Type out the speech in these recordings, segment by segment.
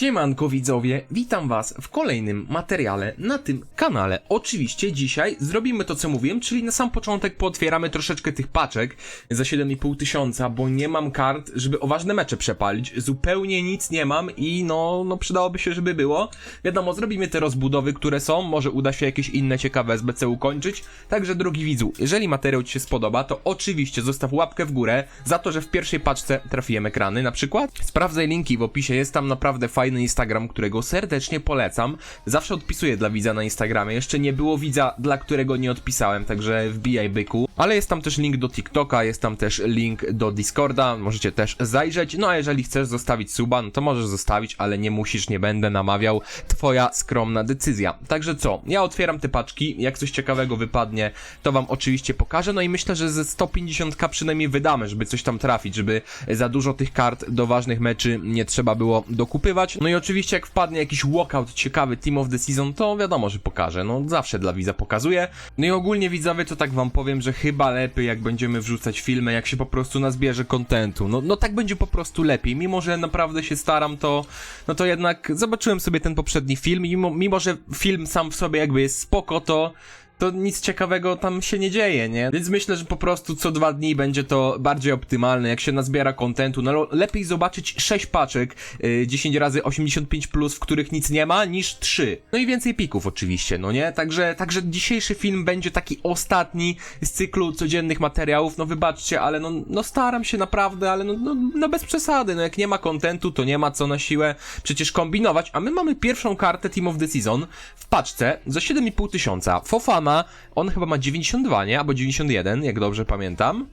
Siemanko widzowie, witam was w kolejnym materiale na tym kanale. Oczywiście dzisiaj zrobimy to co mówiłem, czyli na sam początek pootwieramy troszeczkę tych paczek za 7,5 tysiąca, bo nie mam kart, żeby o ważne mecze przepalić. Zupełnie nic nie mam i no, no przydałoby się, żeby było. Wiadomo, zrobimy te rozbudowy, które są, może uda się jakieś inne ciekawe SBC ukończyć. Także drogi widzu, jeżeli materiał ci się spodoba, to oczywiście zostaw łapkę w górę za to, że w pierwszej paczce trafiłem ekrany na przykład. Sprawdzaj linki w opisie, jest tam naprawdę fajny Instagram, którego serdecznie polecam. Zawsze odpisuję dla widza na Instagramie. Jeszcze nie było widza, dla którego nie odpisałem, także wbijaj byku. Ale jest tam też link do TikToka, jest tam też link do Discorda, możecie też zajrzeć. No a jeżeli chcesz zostawić suba, no to możesz zostawić, ale nie musisz, nie będę namawiał. Twoja skromna decyzja. Także co, ja otwieram te paczki, jak coś ciekawego wypadnie, to wam oczywiście pokażę. No i myślę, że ze 150k przynajmniej wydamy, żeby coś tam trafić, żeby za dużo tych kart do ważnych meczy nie trzeba było dokupywać. No i oczywiście jak wpadnie jakiś walkout ciekawy Team of the Season, to wiadomo, że pokażę. No zawsze dla widza pokazuję. No i ogólnie widzowie, to tak wam powiem, że chyba lepiej jak będziemy wrzucać filmy, jak się po prostu nazbierze kontentu. No, no tak będzie po prostu lepiej. Mimo, że naprawdę się staram, to no to jednak zobaczyłem sobie ten poprzedni film i mimo, mimo że film sam w sobie jakby jest spoko, to to nic ciekawego tam się nie dzieje, nie? Więc myślę, że po prostu co dwa dni będzie to bardziej optymalne, jak się nazbiera kontentu. No lepiej zobaczyć 6 paczek yy, 10 razy 85 plus, w których nic nie ma, niż 3. No i więcej pików oczywiście, no nie? Także, także dzisiejszy film będzie taki ostatni z cyklu codziennych materiałów. No wybaczcie, ale no, no staram się naprawdę, ale no, no, no bez przesady. No jak nie ma kontentu, to nie ma co na siłę przecież kombinować. A my mamy pierwszą kartę Team of the Season w paczce za 7,5 tysiąca. Fofana on chyba ma 92, nie? Albo 91, jak dobrze pamiętam.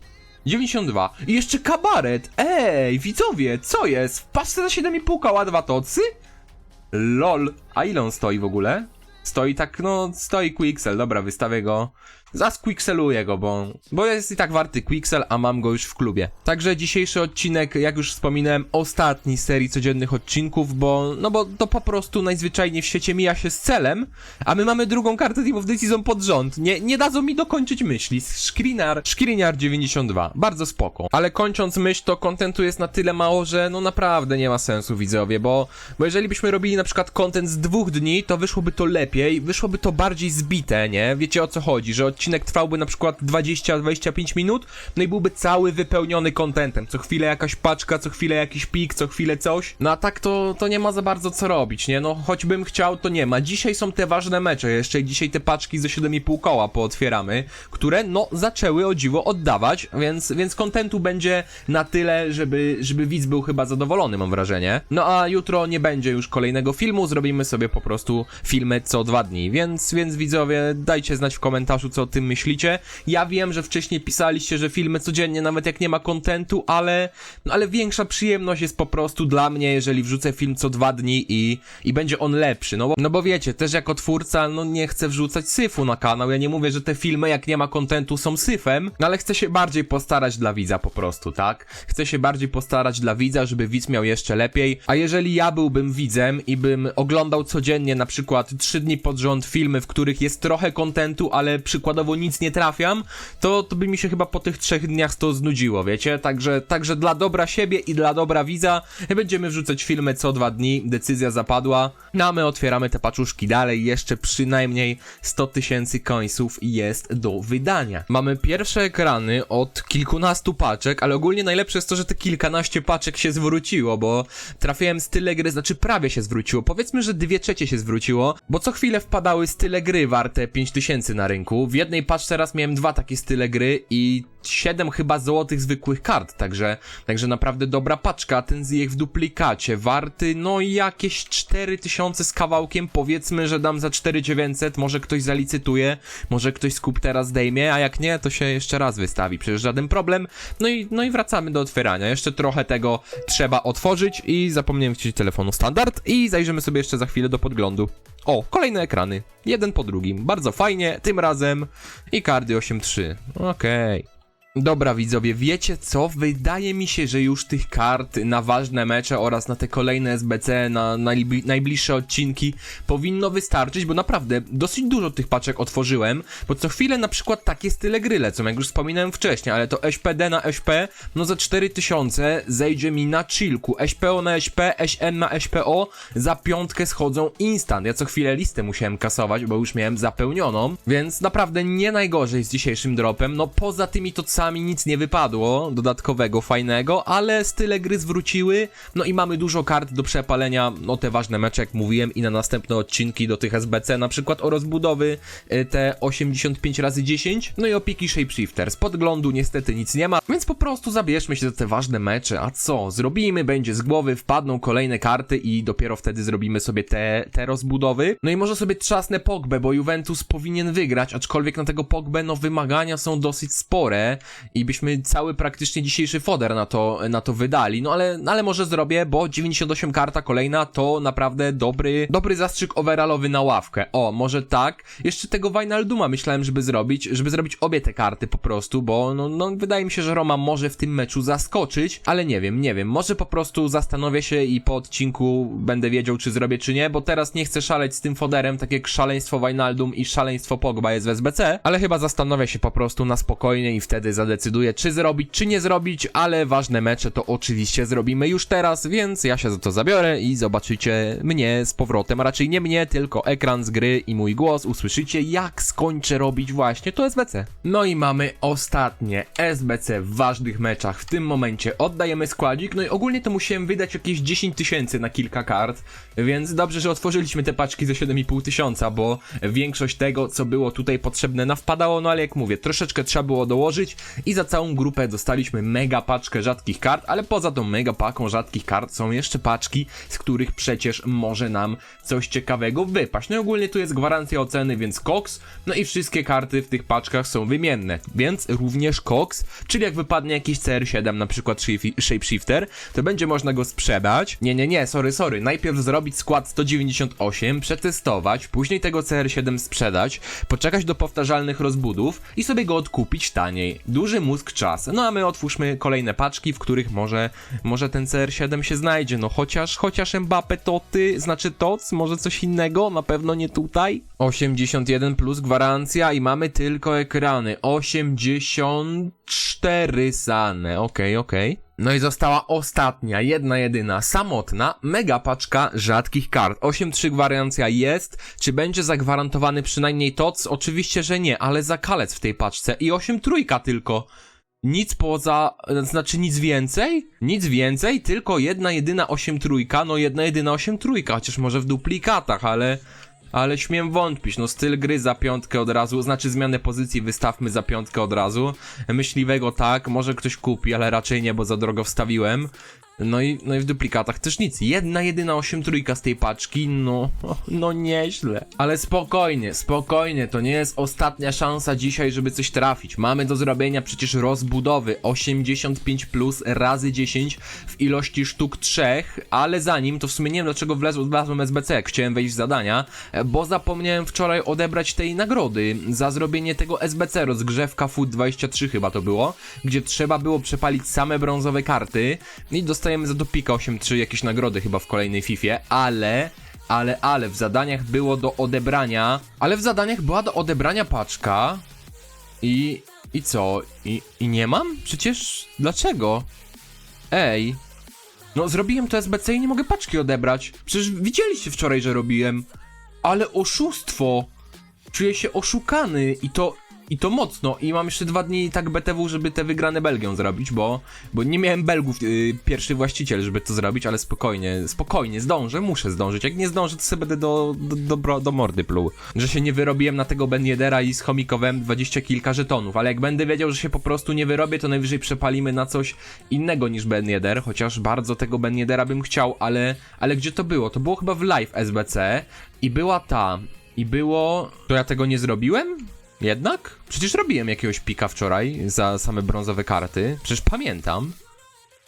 92. I jeszcze kabaret! Ej, widzowie, co jest? W paczce za 7,5 koła dwa tocy? LOL. A ile on stoi w ogóle? Stoi tak, no, stoi Quixel, dobra, wystawię go. Zasquixeluję go, bo, bo jest i tak warty Quixel, a mam go już w klubie. Także dzisiejszy odcinek, jak już wspominałem, ostatni z serii codziennych odcinków, bo, no bo to po prostu najzwyczajniej w świecie mija się z celem, a my mamy drugą kartę Team of Season pod rząd. Nie, nie dadzą mi dokończyć myśli. Szkrinar, Szkriniar 92. Bardzo spoko. Ale kończąc myśl, to kontentu jest na tyle mało, że no naprawdę nie ma sensu, widzowie, bo, bo jeżeli byśmy robili na przykład kontent z dwóch dni, to wyszłoby to lepiej, wyszłoby to bardziej zbite, nie? Wiecie o co chodzi, że odcinek trwałby na przykład 20-25 minut, no i byłby cały wypełniony kontentem. Co chwilę jakaś paczka, co chwilę jakiś pik, co chwilę coś. No a tak to, to nie ma za bardzo co robić, nie? No choćbym chciał, to nie ma. Dzisiaj są te ważne mecze, jeszcze dzisiaj te paczki ze 7,5 koła pootwieramy, które no zaczęły o dziwo oddawać, więc, więc kontentu będzie na tyle, żeby, żeby widz był chyba zadowolony, mam wrażenie. No a jutro nie będzie już kolejnego filmu, zrobimy sobie po prostu filmy co dwa dni, więc, więc widzowie, dajcie znać w komentarzu, co o tym myślicie. Ja wiem, że wcześniej pisaliście, że filmy codziennie, nawet jak nie ma kontentu, ale, no, ale większa przyjemność jest po prostu dla mnie, jeżeli wrzucę film co dwa dni i, i będzie on lepszy. No bo, no bo wiecie, też jako twórca, no nie chcę wrzucać syfu na kanał. Ja nie mówię, że te filmy, jak nie ma kontentu, są syfem, no ale chcę się bardziej postarać dla widza po prostu, tak? Chcę się bardziej postarać dla widza, żeby widz miał jeszcze lepiej. A jeżeli ja byłbym widzem i bym oglądał codziennie na przykład trzy dni pod rząd filmy, w których jest trochę kontentu, ale przykładowo nic nie trafiam, to, to by mi się chyba po tych trzech dniach to znudziło, wiecie? Także, także dla dobra siebie i dla dobra widza będziemy wrzucać filmy co dwa dni, decyzja zapadła. No a my otwieramy te paczuszki dalej, jeszcze przynajmniej 100 tysięcy końców jest do wydania. Mamy pierwsze ekrany od kilkunastu paczek, ale ogólnie najlepsze jest to, że te kilkanaście paczek się zwróciło, bo trafiłem style gry, znaczy prawie się zwróciło. Powiedzmy, że dwie trzecie się zwróciło, bo co chwilę wpadały style gry warte 5000 na rynku. W jednej paczce raz miałem dwa takie style gry i 7 chyba złotych zwykłych kart, także, także naprawdę dobra paczka, ten z ich w duplikacie, warty no jakieś 4000 z kawałkiem, powiedzmy, że dam za 4900, może ktoś zalicytuje, może ktoś skup teraz zdejmie, a jak nie, to się jeszcze raz wystawi, przecież żaden problem, no i, no i wracamy do otwierania, jeszcze trochę tego trzeba otworzyć i zapomniałem chcieć telefonu standard i zajrzymy sobie jeszcze za chwilę do podglądu. O, kolejne ekrany. Jeden po drugim. Bardzo fajnie, tym razem i kardy 8.3. Okej. Dobra widzowie, wiecie co? Wydaje mi się, że już tych kart na ważne mecze oraz na te kolejne SBC, na najbli- najbliższe odcinki powinno wystarczyć, bo naprawdę dosyć dużo tych paczek otworzyłem, bo co chwilę na przykład takie style gry lecą, jak już wspominałem wcześniej, ale to SPD na SP, no za 4000 zejdzie mi na chillku, SPO na SP, SM na SPO, za piątkę schodzą instant, ja co chwilę listę musiałem kasować, bo już miałem zapełnioną, więc naprawdę nie najgorzej z dzisiejszym dropem, no poza tymi tocami nic nie wypadło dodatkowego, fajnego, ale style gry zwróciły, no i mamy dużo kart do przepalenia, no te ważne mecze, jak mówiłem, i na następne odcinki do tych SBC, na przykład o rozbudowy y, te 85 razy 10 no i opiki Shapeshifter. Z podglądu niestety nic nie ma, więc po prostu zabierzmy się za te ważne mecze, a co? Zrobimy, będzie z głowy, wpadną kolejne karty i dopiero wtedy zrobimy sobie te, te rozbudowy. No i może sobie trzasnę Pogbę, bo Juventus powinien wygrać, aczkolwiek na tego Pogbę, no wymagania są dosyć spore i byśmy cały praktycznie dzisiejszy foder na to, na to wydali, no ale, ale może zrobię, bo 98 karta kolejna to naprawdę dobry, dobry zastrzyk overallowy na ławkę. O, może tak. Jeszcze tego Wijnalduma myślałem, żeby zrobić, żeby zrobić obie te karty po prostu, bo no, no wydaje mi się, że Roma może w tym meczu zaskoczyć, ale nie wiem, nie wiem, może po prostu zastanowię się i po odcinku będę wiedział, czy zrobię, czy nie, bo teraz nie chcę szaleć z tym foderem, tak jak szaleństwo Wijnaldum i szaleństwo Pogba jest w SBC, ale chyba zastanowię się po prostu na spokojnie i wtedy zadecyduję, czy zrobić, czy nie zrobić, ale ważne mecze to oczywiście zrobimy już teraz, więc ja się za to zabiorę i zobaczycie mnie z powrotem, a raczej nie mnie, tylko ekran z gry i mój głos, usłyszycie jak skończę robić właśnie to SBC. No i mamy ostatnie SBC w ważnych meczach, w tym momencie oddajemy składzik, no i ogólnie to musiałem wydać jakieś 10 tysięcy na kilka kart, więc dobrze, że otworzyliśmy te paczki za 7,5 tysiąca, bo większość tego, co było tutaj potrzebne nawpadało, no ale jak mówię, troszeczkę trzeba było dołożyć i za całą grupę dostaliśmy mega paczkę rzadkich kart, ale poza tą mega paką rzadkich kart są jeszcze paczki, z których przecież może nam coś ciekawego wypaść. No i ogólnie tu jest gwarancja oceny, więc Cox, no i wszystkie karty w tych paczkach są wymienne, więc również Cox, czyli jak wypadnie jakiś CR7, na przykład Shape- Shapeshifter, to będzie można go sprzedać. Nie, nie, nie, sorry, sorry, najpierw zrobić skład 198, przetestować, później tego CR7 sprzedać, poczekać do powtarzalnych rozbudów i sobie go odkupić taniej. Duży mózg czas. No a my otwórzmy kolejne paczki, w których może, może ten CR7 się znajdzie. No chociaż, chociaż Mbappe to ty, znaczy toc, może coś innego, na pewno nie tutaj. 81 plus gwarancja i mamy tylko ekrany. 84 sane, okej, okej. No i została ostatnia, jedna jedyna, samotna, mega paczka rzadkich kart. 8-3 gwarancja jest. Czy będzie zagwarantowany przynajmniej TOC? Oczywiście, że nie, ale za kalec w tej paczce. I 8 trójka tylko. Nic poza, znaczy nic więcej? Nic więcej, tylko jedna jedyna 8 trójka, no jedna jedyna 8 trójka, chociaż może w duplikatach, ale... Ale śmiem wątpić, no styl gry za piątkę od razu, znaczy zmianę pozycji wystawmy za piątkę od razu. Myśliwego tak, może ktoś kupi, ale raczej nie, bo za drogo wstawiłem. No i, no i w duplikatach też nic. Jedna jedyna 8 trójka z tej paczki, no, no nieźle. Ale spokojnie, spokojnie, to nie jest ostatnia szansa dzisiaj, żeby coś trafić. Mamy do zrobienia przecież rozbudowy 85 plus razy 10 w ilości sztuk 3, ale zanim, to w sumie nie wiem dlaczego wlazłem SBC, jak chciałem wejść w zadania, bo zapomniałem wczoraj odebrać tej nagrody za zrobienie tego SBC, rozgrzewka Food 23 chyba to było, gdzie trzeba było przepalić same brązowe karty i dostajemy za to pika 8.3 jakieś nagrody chyba w kolejnej Fifie, ale... Ale, ale, w zadaniach było do odebrania. Ale w zadaniach była do odebrania paczka. I. I co? I, I nie mam? Przecież. Dlaczego? Ej. No, zrobiłem to SBC i nie mogę paczki odebrać. Przecież widzieliście wczoraj, że robiłem. Ale oszustwo! Czuję się oszukany i to. I to mocno. I mam jeszcze dwa dni tak BTW, żeby te wygrane Belgią zrobić, bo, bo nie miałem Belgów yy, pierwszy właściciel, żeby to zrobić, ale spokojnie, spokojnie, zdążę, muszę zdążyć. Jak nie zdążę, to sobie będę do, do, do, do mordy pluł. Że się nie wyrobiłem na tego Ben Yedera i schomikowałem dwadzieścia kilka żetonów, ale jak będę wiedział, że się po prostu nie wyrobię, to najwyżej przepalimy na coś innego niż Ben Yedder, chociaż bardzo tego Ben Yedera bym chciał, ale, ale gdzie to było? To było chyba w live SBC i była ta, i było... To ja tego nie zrobiłem? Jednak? Przecież robiłem jakiegoś pika wczoraj za same brązowe karty. Przecież pamiętam.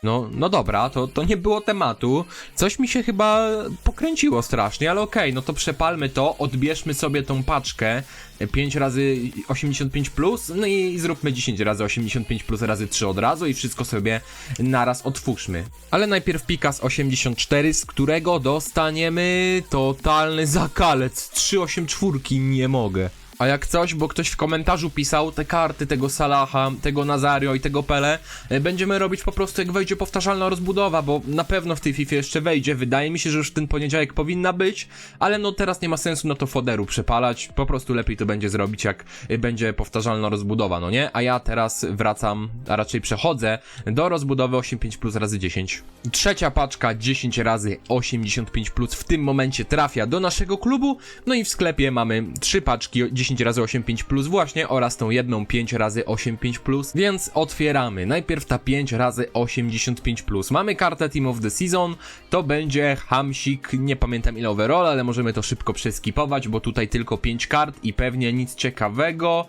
No, no dobra, to, to nie było tematu. Coś mi się chyba pokręciło strasznie, ale okej, no to przepalmy to, odbierzmy sobie tą paczkę 5 razy 85 plus, no i zróbmy 10 razy 85 plus razy 3 od razu i wszystko sobie naraz otwórzmy. Ale najpierw Pikas 84, z którego dostaniemy totalny zakalec 384, nie mogę. A jak coś, bo ktoś w komentarzu pisał, te karty tego Salaha, tego Nazario i tego Pele, e, będziemy robić po prostu jak wejdzie powtarzalna rozbudowa, bo na pewno w tej FIFA jeszcze wejdzie. Wydaje mi się, że już ten poniedziałek powinna być, ale no teraz nie ma sensu na to foderu przepalać. Po prostu lepiej to będzie zrobić, jak e, będzie powtarzalna rozbudowa, no nie? A ja teraz wracam, a raczej przechodzę do rozbudowy 85 plus razy 10. Trzecia paczka 10 razy 85 plus w tym momencie trafia do naszego klubu, no i w sklepie mamy trzy paczki 10 razy 85 plus właśnie oraz tą jedną 5 razy 85 plus, więc otwieramy. Najpierw ta 5 razy 85 plus. Mamy kartę Team of the Season, to będzie Hamsik, nie pamiętam ile overall, ale możemy to szybko przeskipować, bo tutaj tylko 5 kart i pewnie nic ciekawego.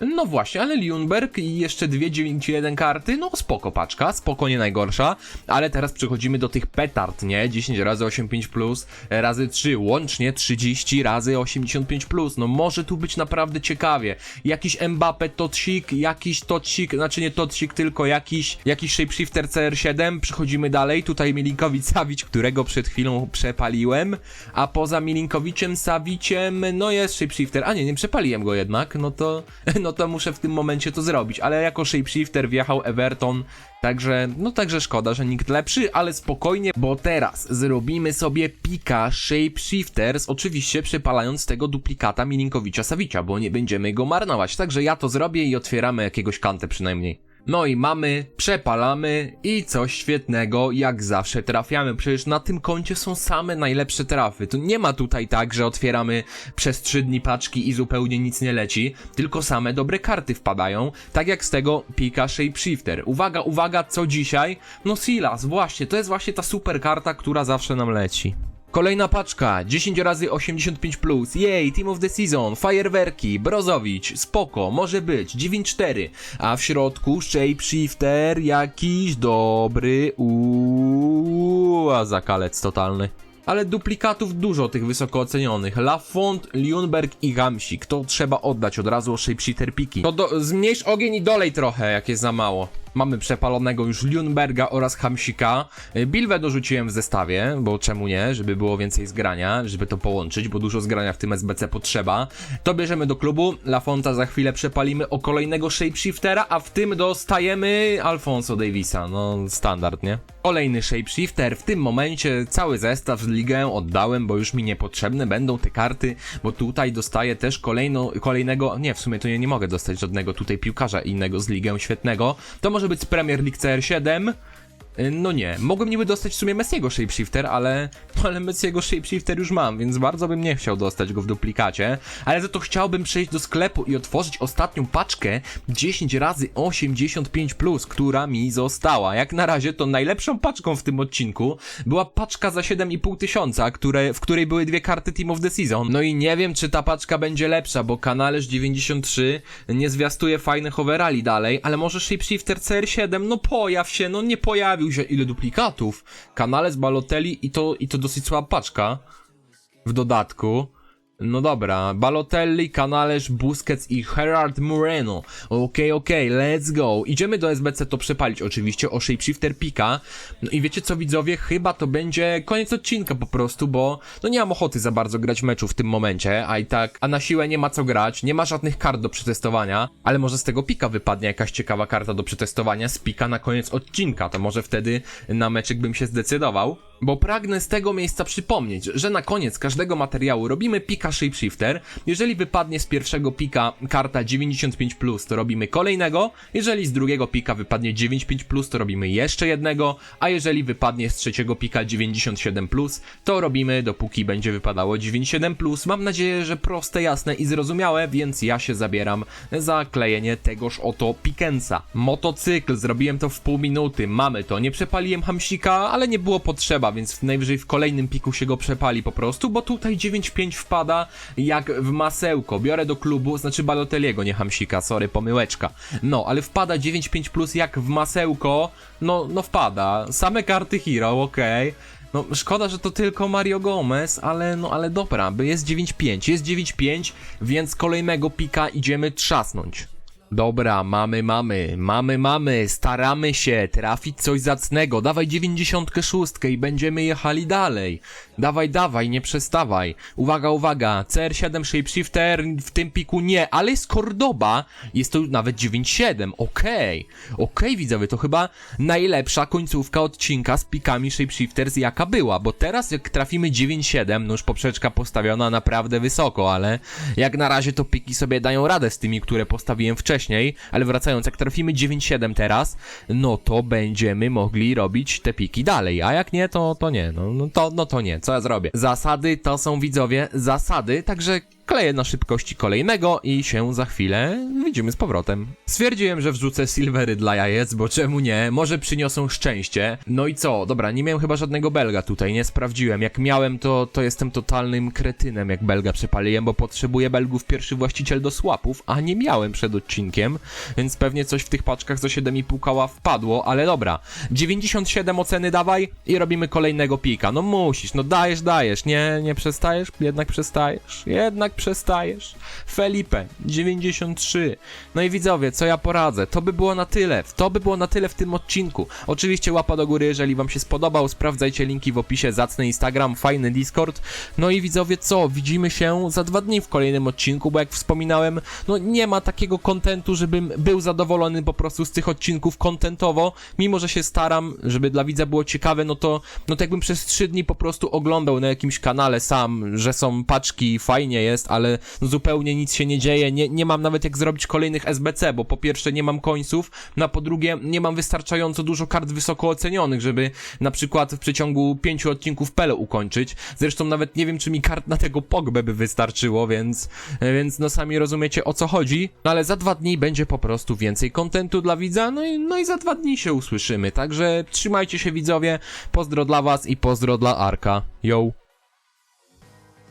No właśnie, ale Ljungberg i jeszcze dwie 9-1 karty, no spoko paczka, spoko nie najgorsza, ale teraz przechodzimy do tych petard, nie? 10 razy 85 plus, razy 3, łącznie 30 razy 85 plus, no może tu być naprawdę ciekawie. Jakiś Mbappe Totsik, jakiś Totsik, znaczy nie Totsik, tylko jakiś, jakiś Shapeshifter CR7, przechodzimy dalej, tutaj Milinkowicz Savic, którego przed chwilą przepaliłem, a poza Milinkowiciem Saviciem, no jest Shapeshifter, a nie, nie przepaliłem go jednak, no to, no to muszę w tym momencie to zrobić, ale jako shapeshifter wjechał Everton, także, no także szkoda, że nikt lepszy, ale spokojnie, bo teraz zrobimy sobie pika shapeshifters, oczywiście przepalając tego duplikata Milinkowicza Savicia, bo nie będziemy go marnować, także ja to zrobię i otwieramy jakiegoś kantę przynajmniej. No i mamy, przepalamy i coś świetnego, jak zawsze trafiamy. Przecież na tym koncie są same najlepsze trafy. To nie ma tutaj tak, że otwieramy przez 3 dni paczki i zupełnie nic nie leci, tylko same dobre karty wpadają, tak jak z tego pika Shapeshifter. Uwaga, uwaga, co dzisiaj? No Silas, właśnie, to jest właśnie ta super karta, która zawsze nam leci. Kolejna paczka, 10 razy 85 plus, jej, Team of the Season, fajerwerki, Brozowicz, spoko, może być, 9-4, a w środku Shapeshifter, jakiś dobry, uuu, a zakalec totalny. Ale duplikatów dużo tych wysoko ocenionych. Lafont, Ljungberg i Gamsik. To trzeba oddać od razu o Shapeshifter piki. To do, zmniejsz ogień i dolej trochę, jak jest za mało. Mamy przepalonego już Ljungberga oraz Hamsika. Y, Bilwę dorzuciłem w zestawie, bo czemu nie, żeby było więcej zgrania, żeby to połączyć, bo dużo zgrania w tym SBC potrzeba. To bierzemy do klubu, Lafonta za chwilę przepalimy o kolejnego Shapeshiftera, a w tym dostajemy Alfonso Davisa, no standard, nie? Kolejny Shapeshifter, w tym momencie cały zestaw z ligę oddałem, bo już mi niepotrzebne będą te karty, bo tutaj dostaję też kolejno, kolejnego, nie w sumie to ja nie mogę dostać żadnego tutaj piłkarza innego z ligę świetnego, to może być z Premier League CR7, Y, No nie, mogłem niby dostać w sumie Messiego Shapeshifter, ale, ale Messiego Shapeshifter już mam, więc bardzo bym nie chciał dostać go w duplikacie, ale za to chciałbym przejść do sklepu i otworzyć ostatnią paczkę 10 razy 85 plus, która mi została. Jak na razie to najlepszą paczką w tym odcinku była paczka za 7,5 tysiąca, które, w której były dwie karty Team of the Season. No i nie wiem, czy ta paczka będzie lepsza, bo Kanależ 93 nie zwiastuje fajnych overali dalej, ale może Shapeshifter CR7, no pojaw się, no nie pojawił się, ile duplikatów. Kanales Balotelli i to, i to dosyć słaba paczka. W dodatku. No dobra, Balotelli, Kanależ, Busquets i Gerard Moreno. Okej, okej, let's go. Idziemy do SBC to przepalić oczywiście o Shapeshifter Pika. No i wiecie co widzowie, chyba to będzie koniec odcinka po prostu, bo no nie mam ochoty za bardzo grać meczu w tym momencie, a i tak, a na siłę nie ma co grać, nie ma żadnych kart do przetestowania, ale może z tego Pika wypadnie jakaś ciekawa karta do przetestowania z Pika na koniec odcinka, to może wtedy na meczek bym się zdecydował. Bo pragnę z tego miejsca przypomnieć, że na koniec każdego materiału robimy pika Shapeshifter. Jeżeli wypadnie z pierwszego pika karta 95+, to robimy kolejnego. Jeżeli z drugiego pika wypadnie 95+, to robimy jeszcze jednego. A jeżeli wypadnie z trzeciego pika 97+, to robimy dopóki będzie wypadało 97+. Mam nadzieję, że proste, jasne i zrozumiałe, więc ja się zabieram za klejenie tegoż oto pikensa. Motocykl, zrobiłem to w pół minuty, mamy to. Nie przepaliłem hamsika, ale nie było potrzeba, więc najwyżej w kolejnym piku się go przepali po prostu, bo tutaj 9-5 wpada jak w masełko. Biorę do klubu, znaczy Baloteliego, nie Hamsika, sorry, pomyłeczka. No, ale wpada 9-5 plus jak w masełko, no, no wpada. Same karty hero, okej. No, szkoda, że to tylko Mario Gomez, ale no, ale dobra, jest 9-5, jest 9-5, więc kolejnego pika idziemy trzasnąć. Dobra, mamy, mamy, mamy, mamy, staramy się trafić coś zacnego. Dawaj 96 i będziemy jechali dalej. Dawaj, dawaj, nie przestawaj. Uwaga, uwaga, CR7 Shapeshifter w tym piku nie, ale z Cordoba jest to nawet 97. Okej, okej widzowie, to chyba najlepsza końcówka odcinka z pikami Shapeshifters jaka była, bo teraz jak trafimy 9-7, no już poprzeczka postawiona naprawdę wysoko, ale jak na razie to piki sobie dają radę z tymi, które postawiłem wcześniej, ale wracając, jak trafimy 9-7 teraz, no to będziemy mogli robić te piki dalej, a jak nie, to, to nie, no, no, to, no to nie, co ja zrobię? Zasady to są widzowie zasady, także kleję na szybkości kolejnego i się za chwilę widzimy z powrotem. Stwierdziłem, że wrzucę silvery dla jajec, bo czemu nie? Może przyniosą szczęście. No i co? Dobra, nie miałem chyba żadnego belga tutaj, nie sprawdziłem. Jak miałem, to, to jestem totalnym kretynem, jak belga przepaliłem, bo potrzebuję belgów pierwszy właściciel do słapów, a nie miałem przed odcinkiem, więc pewnie coś w tych paczkach za 7,5 koła wpadło, ale dobra. 97 oceny dawaj i robimy kolejnego pika. No musisz, no dajesz, dajesz, nie, nie przestajesz? Jednak przestajesz, jednak przestajesz. Felipe, 93. No i widzowie, co ja poradzę? To by było na tyle. To by było na tyle w tym odcinku. Oczywiście łapa do góry, jeżeli wam się spodobał. Sprawdzajcie linki w opisie. Zacny Instagram, fajny Discord. No i widzowie, co? Widzimy się za dwa dni w kolejnym odcinku, bo jak wspominałem, no nie ma takiego kontentu, żebym był zadowolony po prostu z tych odcinków kontentowo. Mimo, że się staram, żeby dla widza było ciekawe, no to, no to jakbym przez trzy dni po prostu oglądał na jakimś kanale sam, że są paczki, fajnie jest, ale no zupełnie nic się nie dzieje, nie, nie mam nawet jak zrobić kolejnych SBC, bo po pierwsze nie mam końców, no a po drugie nie mam wystarczająco dużo kart wysoko ocenionych, żeby na przykład w przeciągu pięciu odcinków Pele ukończyć. Zresztą nawet nie wiem, czy mi kart na tego Pogbę by wystarczyło, więc, więc no sami rozumiecie o co chodzi. No ale za dwa dni będzie po prostu więcej kontentu dla widza, no i, no i za dwa dni się usłyszymy, także trzymajcie się widzowie, pozdro dla was i pozdro dla Arka. Yo!